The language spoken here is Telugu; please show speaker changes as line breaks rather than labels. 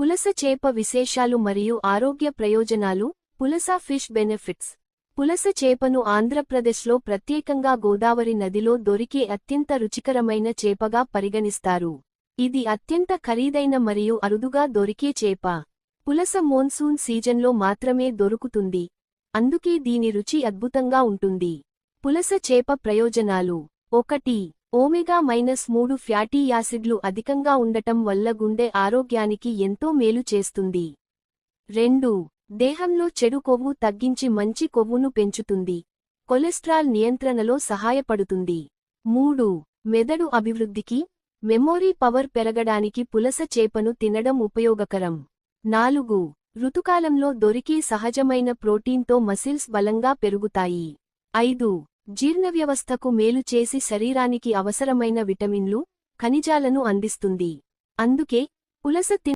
పులస చేప విశేషాలు మరియు ఆరోగ్య ప్రయోజనాలు పులస ఫిష్ బెనిఫిట్స్. పులస చేపను ఆంధ్రప్రదేశ్లో ప్రత్యేకంగా గోదావరి నదిలో దొరికే అత్యంత రుచికరమైన చేపగా పరిగణిస్తారు. ఇది అత్యంత ఖరీదైన మరియు అరుదుగా దొరికే చేప. పులస మోన్సూన్ సీజన్లో మాత్రమే దొరుకుతుంది. అందుకే దీని రుచి అద్భుతంగా ఉంటుంది. పులస చేప ప్రయోజనాలు. ఒకటి ఓమెగా మైనస్ మూడు ఫ్యాటీ యాసిడ్లు అధికంగా ఉండటం వల్ల గుండె ఆరోగ్యానికి ఎంతో మేలు చేస్తుంది. రెండు దేహంలో చెడు కొవ్వు తగ్గించి మంచి కొవ్వును పెంచుతుంది. కొలెస్ట్రాల్ నియంత్రణలో సహాయపడుతుంది. మూడు మెదడు అభివృద్ధికి మెమోరీ పవర్ పెరగడానికి పులస చేపను తినడం ఉపయోగకరం. నాలుగు ఋతుకాలంలో దొరికే సహజమైన ప్రోటీన్తో మసిల్స్ బలంగా పెరుగుతాయి. ఐదు జీర్ణవ్యవస్థకు మేలు చేసి శరీరానికి అవసరమైన విటమిన్లు ఖనిజాలను అందిస్తుంది. అందుకే పులస తిన